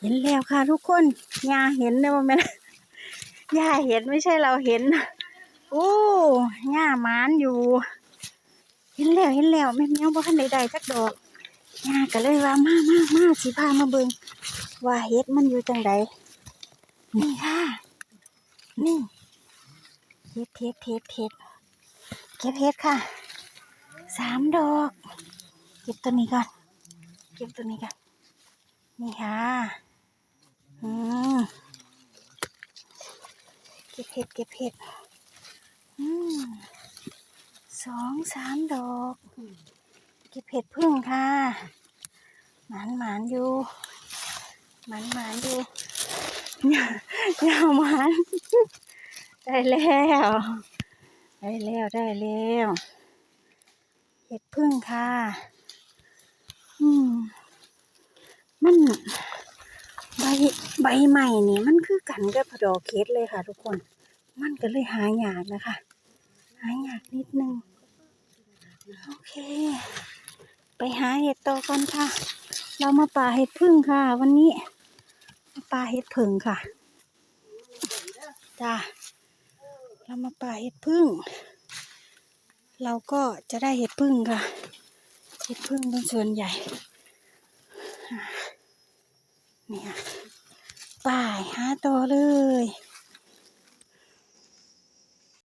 เห็นแล้วค่ะทุกคนยาเห็นนะว่าแม่นย่าเห็นไม่ใช่เราเห็นโอ้ย่ามานอยู่ เห็นแล้วเห็นแล้วแม่แมวบ่ทันใดๆสักดอกย่าก็เลยว่ามามามาสิพามาเบิงว่าเห็ดมันอยู่จังใดนี่ค่ะ นี่เห็ดเห็ดเห็ดเห็ดเก็บเห็ดค่ะสามดอก เก็บตัวนี้ก่อน เก็บตัวนี้ก่อน นี่ค่ะ อืม เก็บเห็ดเก็บเห็ดอืมสองสามดอก เก็บเห็ดพึ่งค่ะ หมานหมานอยู่ หมานหมานอยู่ยาอย่าหมานได้แล้ว ได้แล้วได้แล้วเห็ดพึ่งค่ะ อืม มัน ใบใบใหม่นี่มันคือกันกับดอกเคสเลยค่ะ ทุกคน มันก็เลยหายากนะคะ หายากนิดนึง โอเค ไปหาเห็ดต่อกันค่ะ เรามาป่าเห็ดพึ่งค่ะ วันนี้มาป่าเห็ดผึ่งค่ะ จ้า เรามาป่าเห็ดพึ่ง เราก็จะได้เห็ดพึ่งค่ะ เห็ดพึ่งเป็นส่วนใหญ่ เนี่ยป่าย ห้าตัวเลย